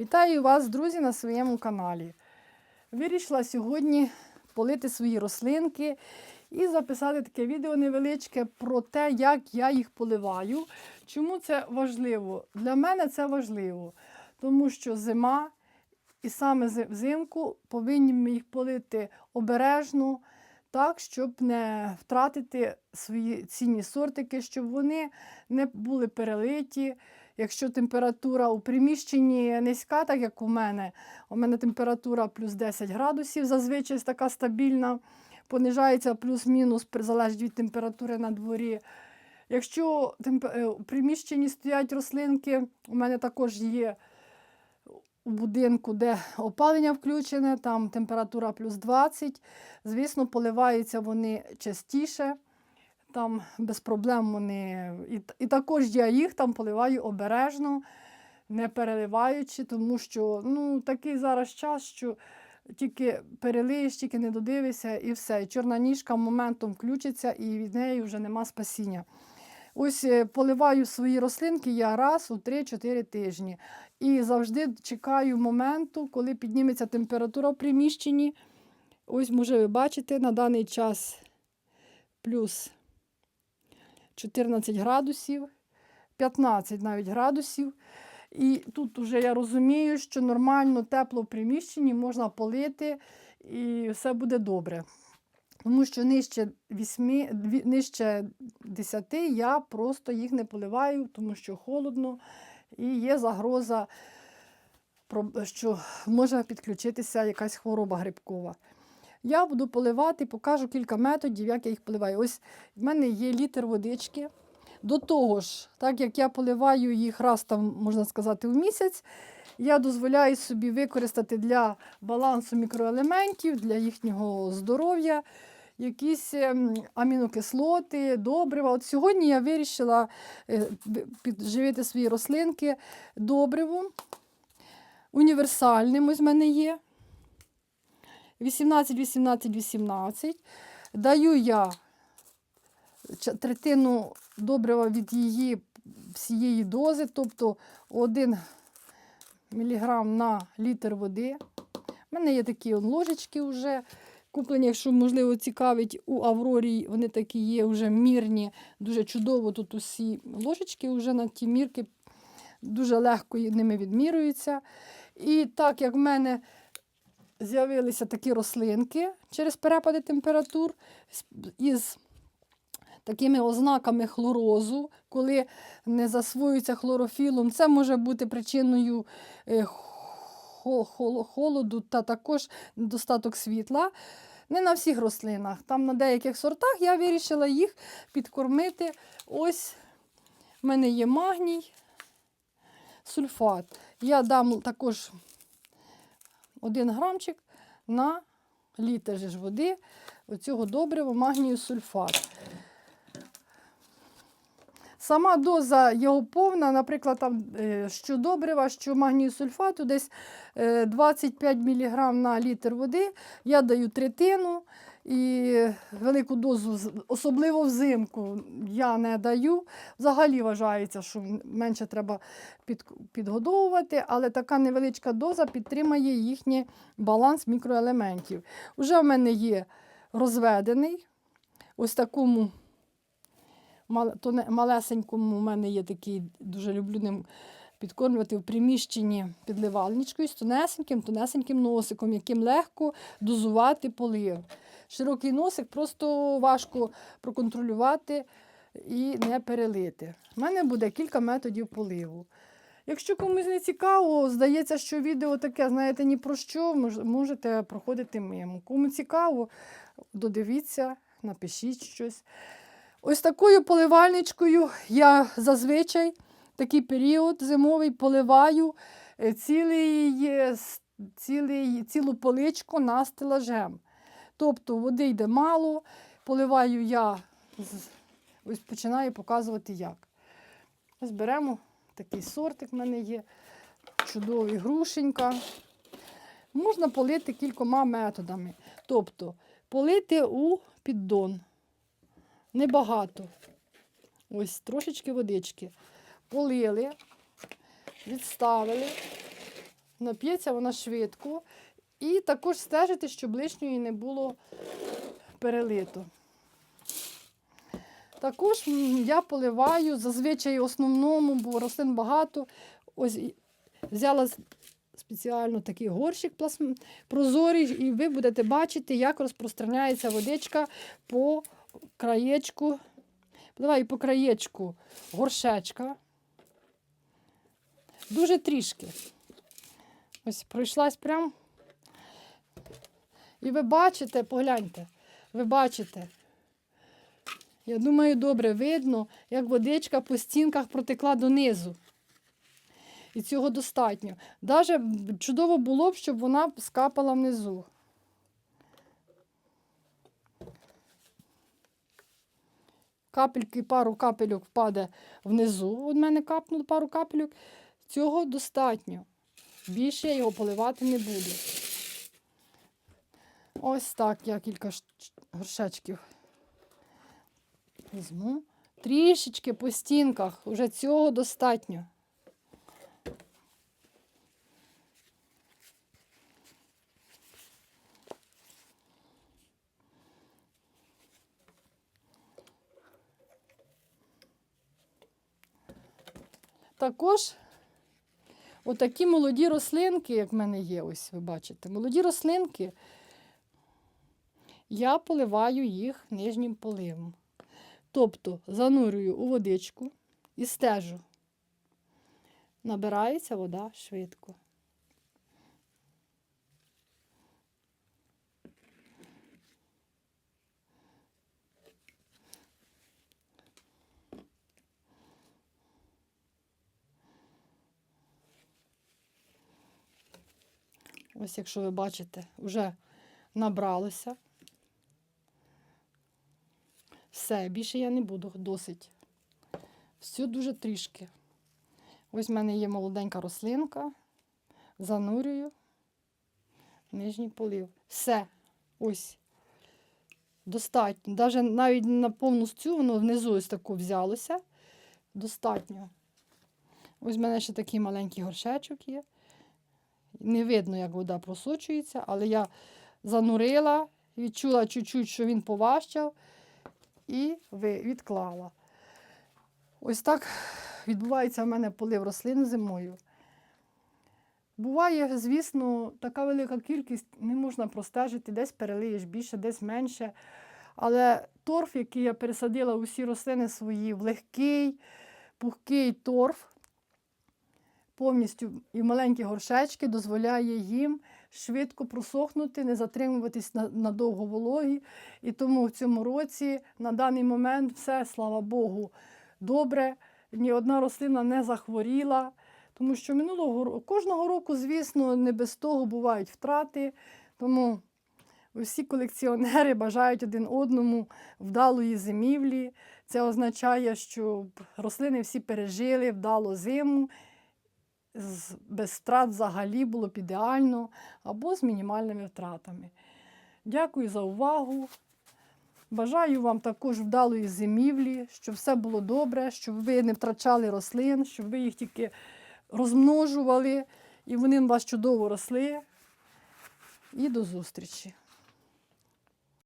Вітаю вас, друзі, на своєму каналі. Вирішила сьогодні полити свої рослинки і записати таке відео невеличке про те, як я їх поливаю. Чому це важливо? Для мене це важливо, тому що зима, і саме взимку повинні ми їх полити обережно, так, щоб не втратити свої цінні сортики, щоб вони не були перелиті. Якщо температура у приміщенні низька, так як у мене, у мене температура плюс 10 градусів, зазвичай така стабільна, понижається плюс-мінус, залежить від температури на дворі. Якщо е, у приміщенні стоять рослинки, у мене також є у будинку, де опалення включене, там температура плюс 20. Звісно, поливаються вони частіше. Там без проблем вони. І, і також я їх там поливаю обережно, не переливаючи, тому що ну, такий зараз час, що тільки перелиєш, тільки не додивишся і все. І чорна ніжка моментом включиться, і від неї вже нема спасіння. Ось е, поливаю свої рослинки я раз у 3-4 тижні. І завжди чекаю моменту, коли підніметься температура в приміщенні. Ось, може, ви бачите, на даний час плюс 14 градусів, 15 навіть градусів. І тут вже я розумію, що нормально тепло в приміщенні можна полити і все буде добре. Тому що нижче 8, нижче 10 я просто їх не поливаю, тому що холодно і є загроза, що може підключитися якась хвороба грибкова. Я буду поливати, покажу кілька методів, як я їх поливаю. Ось в мене є літр водички. До того ж, так як я поливаю їх раз там, можна сказати, в місяць, я дозволяю собі використати для балансу мікроелементів, для їхнього здоров'я, якісь ем, амінокислоти, добрива. От сьогодні я вирішила е, підживити свої рослинки добривом. Універсальним ось в мене є. 18, 18, 18. Даю я третину добрива від її всієї дози, тобто 1 мг на літр води. У мене є такі он ложечки вже куплені, якщо, можливо, цікавить у Аврорі, вони такі є вже мірні, дуже чудово тут усі ложечки вже на ті мірки, дуже легко ними відмірюються. І так як в мене з'явилися такі рослинки через перепади температур із такими ознаками хлорозу, коли не засвоюється хлорофілом, це може бути причиною е, хо- холо- холоду та також недостаток світла. Не на всіх рослинах. Там на деяких сортах я вирішила їх підкормити. Ось в мене є магній, сульфат. Я дам також 1 грамчик на літр ж води оцього добрива магнію сульфат. Сама доза його повна, наприклад, там, е, що добрива, що магнію сульфату, десь е, 25 мг на літр води. Я даю третину і велику дозу, особливо взимку, я не даю. Взагалі вважається, що менше треба під, підгодовувати, але така невеличка доза підтримає їхній баланс мікроелементів. Уже в мене є розведений, ось такому малесенькому у мене є такий, дуже люблю ним підкормлювати в приміщенні підливальничкою з тонесеньким, тонесеньким носиком, яким легко дозувати полив. Широкий носик просто важко проконтролювати і не перелити. У мене буде кілька методів поливу. Якщо комусь не цікаво, здається, що відео таке, знаєте, ні про що, можете проходити мимо. Кому цікаво, додивіться, напишіть щось. Ось такою поливальничкою я зазвичай такий період зимовий поливаю е, цілий, е, цілий, цілу поличку на стелажем. Тобто води йде мало, поливаю я, ось починаю показувати як. Ось беремо такий сортик в мене є, чудовий грушенька. Можна полити кількома методами. Тобто полити у піддон. Небагато. Ось трошечки водички. Полили, відставили, нап'ється вона швидко. І також стежити, щоб лишньої не було перелито. Також я поливаю зазвичай основному, бо рослин багато. Ось взяла спеціально такий горщик прозорий, і ви будете бачити, як розпространяється водичка по краєчку. Поливаю по краєчку горшечка. Дуже трішки. Ось пройшлась прям. І ви бачите, погляньте, ви бачите. Я думаю, добре видно, як водичка по стінках протекла донизу. І цього достатньо. Даже чудово було б, щоб вона скапала внизу. Капельки, пару капельок впаде внизу. У мене капнуло пару капельок. Цього достатньо. Більше я його поливати не буду. Ось так я кілька горшечків візьму. Трішечки по стінках. Уже цього достатньо. Також отакі молоді рослинки, як в мене є, ось ви бачите, молоді рослинки, я поливаю їх нижнім поливом. Тобто занурюю у водичку і стежу. Набирається вода швидко. Ось, якщо ви бачите, вже набралося. Все, більше я не буду, досить. Все дуже трішки. Ось в мене є молоденька рослинка. Занурюю. Нижній полив. Все. Ось. Достатньо. Даже навіть на повну цю воно внизу ось таку взялося. Достатньо. Ось в мене ще такий маленький горшечок є. Не видно, як вода просочується, але я занурила, відчула чуть-чуть, що він поважчав, і відклала. Ось так відбувається в мене полив рослин зимою. Буває, звісно, така велика кількість не можна простежити, десь перелиєш більше, десь менше. Але торф, який я пересадила усі рослини свої в легкий, пухкий торф, повністю і маленькі горшечки дозволяє їм швидко просохнути, не затримуватись на, надовго вологі. І тому в цьому році на даний момент все, слава Богу, добре. Ні одна рослина не захворіла. Тому що минулого ро- кожного року, звісно, не без того бувають втрати. Тому усі колекціонери бажають один одному вдалої зимівлі. Це означає, що рослини всі пережили вдало зиму без втрат взагалі було б ідеально або з мінімальними втратами. Дякую за увагу. Бажаю вам також вдалої зимівлі, щоб все було добре, щоб ви не втрачали рослин, щоб ви їх тільки розмножували і вони у вас чудово росли. І до зустрічі!